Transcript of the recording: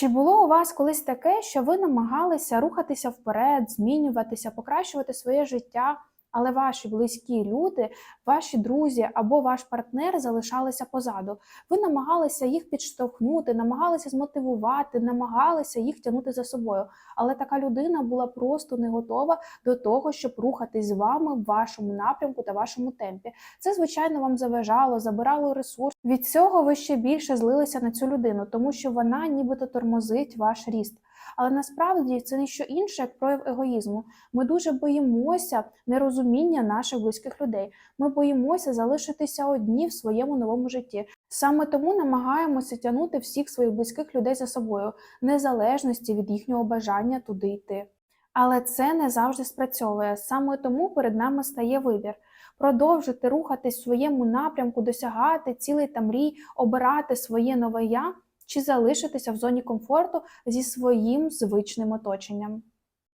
Чи було у вас колись таке, що ви намагалися рухатися вперед, змінюватися, покращувати своє життя, але ваші близькі люди, ваші друзі або ваш партнер залишалися позаду? Ви намагалися їх підштовхнути, намагалися змотивувати, намагалися їх тягнути за собою. Але така людина була просто не готова до того, щоб рухатись з вами в вашому напрямку та вашому темпі. Це, звичайно, вам заважало, забирало ресурс. Від цього ви ще більше злилися на цю людину, тому що вона нібито тормозить ваш ріст. Але насправді це не що інше, як прояв егоїзму. Ми дуже боїмося нерозуміння наших близьких людей. Ми боїмося залишитися одні в своєму новому житті. Саме тому намагаємося тягнути всіх своїх близьких людей за собою, незалежності від їхнього бажання туди йти. Але це не завжди спрацьовує. Саме тому перед нами стає вибір продовжити рухатись в своєму напрямку, досягати цілей та мрій, обирати своє нове я чи залишитися в зоні комфорту зі своїм звичним оточенням.